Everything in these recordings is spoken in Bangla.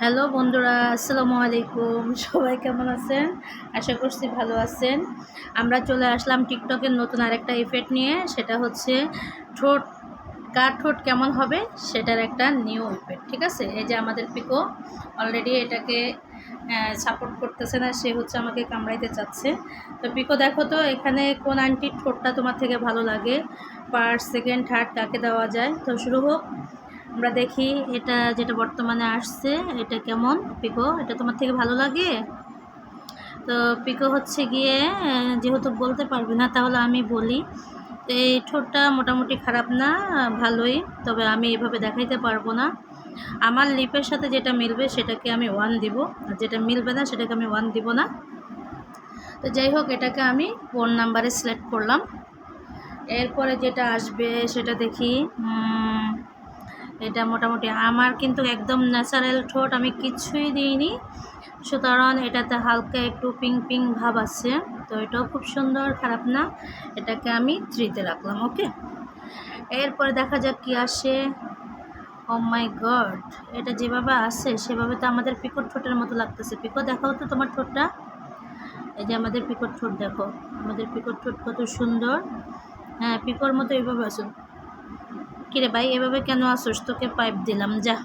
হ্যালো বন্ধুরা, আসসালামু আলাইকুম। সবাই কেমন আছেন? আশা করছি ভালো আছেন। আমরা চলে আসলাম টিকটকের নতুন আরেকটা ইফেক্ট নিয়ে, সেটা হচ্ছে ঠোঁট, কার ঠোঁট কেমন হবে সেটার একটা নিউ ইফেক্ট ঠিক আছে? এই যে আমাদের পিকো অলরেডি এটাকে সাপোর্ট করতেছে না, সে হচ্ছে আমাকে কামড়াইতে চাচ্ছে। তো পিকো, দেখো তো, এখানে কোন আন্টির ঠোঁটটা তোমার থেকে ভালো লাগে? ফার্স্ট সেকেন্ড থার্ড কাকে দেওয়া যায়? তো শুরু হোক। আমরা দেখি এটা যেটা বর্তমানে আসছে, এটা কেমন? পিকো, এটা তোমার থেকে ভালো লাগে? তো পিকো হচ্ছে গিয়ে, যেহেতু বলতে পারবে না, তাহলে আমি বলি তো এই ঠোঁটটা মোটামুটি খারাপ না, ভালোই, তবে আমি এভাবে দেখাইতে পারব না। আমার লিপের সাথে যেটা মিলবে, সেটাকে আমি ওয়ান দিব, আর যেটা মিলবে না, সেটাকে আমি ওয়ান দিব না। তো যাই হোক, এটাকে আমি ফোন নাম্বারে সিলেক্ট করলাম। এরপরে যেটা আসবে, সেটা দেখি এটা মোটামুটি আমার কিন্তু একদম ন্যাচারাল ঠোঁট আমি কিছুই দিইনি। সুতরাং এটাতে হালকা একটু পিঙ্ক পিঙ্ক ভাব আছে। তো এটাও খুব সুন্দর, খারাপ না। এটাকে আমি থ্রিতে রাখলাম, ওকে? এরপরে দেখা যাক কি আসে। ও মাই গড, এটা যেভাবে আসে সেভাবে তো আমাদের পিকট ঠোঁটের মতো লাগতেছে। পিকো, দেখাও তো তোমার ঠোঁটটা। এই যে আমাদের পিকট ঠোঁট, দেখো। আমাদের পিকট ঠোঁট কত সুন্দর। হ্যাঁ পিকোর মতো এইভাবে আসুন কিরে ভাই, এভাবে কেন আসোস? তোকে পাইপ দিলাম, যা।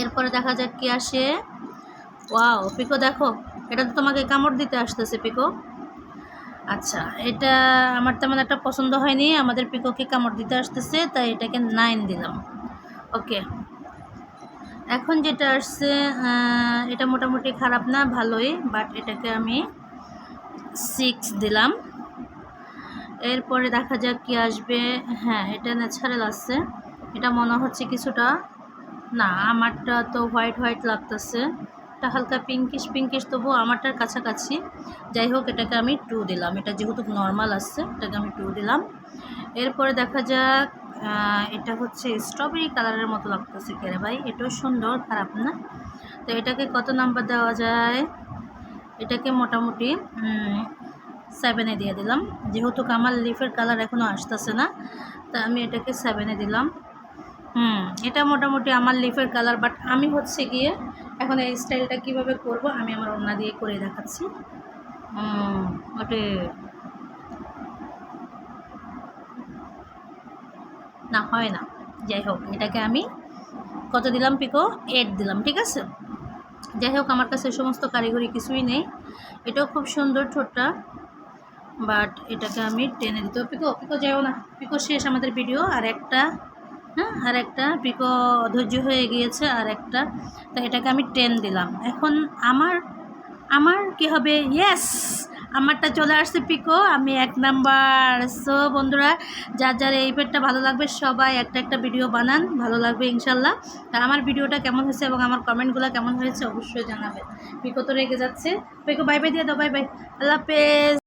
এরপরে দেখা যাক কি আসে। ওয়াও, পিকো দেখো, এটা তো তোমাকে কামড় দিতে আসতেছে, পিকো। আচ্ছা এটা আমার তেমন একটা পছন্দ হয়নি, আমাদের পিকোকে কামড় দিতে আসতেছে, তাই এটাকে নাইন দিলাম। ওকে। এখন যেটা আসছে এটা মোটামুটি খারাপ না, ভালোই বাট এটাকে আমি সিক্স দিলাম। এরপরে দেখা যাক কি আসবে। হ্যাঁ এটা ন্যাচারাল আছে। এটা মনে হচ্ছে কিছুটা, না, আমারটা তো হোয়াইট হোয়াইট লাগতেছে। এটা হালকা পিঙ্কিশ পিঙ্কিশ তবু আমারটার কাছাকাছি। যাই হোক, এটাকে আমি টু দিলাম। এটা যেহেতু নর্মাল আসছে এটাকে আমি টু দিলাম। এরপরে দেখা যাক এটা হচ্ছে স্ট্রবেরি কালারের মতো লাগতেছে কেরে ভাই? এটাও সুন্দর, খারাপ না? তো এটাকে কত নাম্বার দেওয়া যায়? এটাকে মোটামুটি সেভেনে দিয়ে দিলাম। যেহেতু আমার লিফের কালার এখনও আসতেছে না, তা আমি এটাকে সেভেনে দিলাম। হুম, এটা মোটামুটি আমার লিফের কালার বাট আমি হচ্ছে গিয়ে এখন এই স্টাইলটা কীভাবে করব আমি আমার ওড়না দিয়ে করে দেখাচ্ছি। ওটে না, হয় না। যাই হোক, এটাকে আমি কত দিলাম পিকো এইট দিলাম, ঠিক আছে? যাই হোক, আমার কাছে সমস্ত কারিগরি কিছুই নেই। এটাও খুব সুন্দর ঠোঁটটা। বাট এটাকে আমি টেনে দিতে পিকো পিকো যাও না। পিকো শেষ আমাদের ভিডিও আর একটা হ্যাঁ আর একটা পিকো অধৈর্য হয়ে গিয়েছে, আর একটা। তো এটাকে আমি টেন দিলাম। এখন আমার আমার কি হবে? ইয়েস আমারটা চলে আসছে, পিকো। আমি এক নাম্বার। সো বন্ধুরা, যার যার এই পেটটা ভালো লাগবে, সবাই একটা একটা ভিডিও বানান। ভালো লাগবে, ইনশাল্লাহ। আর আমার ভিডিওটা কেমন হয়েছে এবং আমার কমেন্টগুলো কেমন হয়েছে, অবশ্যই জানাবেন পিকো তো রেগে যাচ্ছে। পিকো বাই বাই দিয়ে দাও বাই বাই আল্লাহ হাফেজ।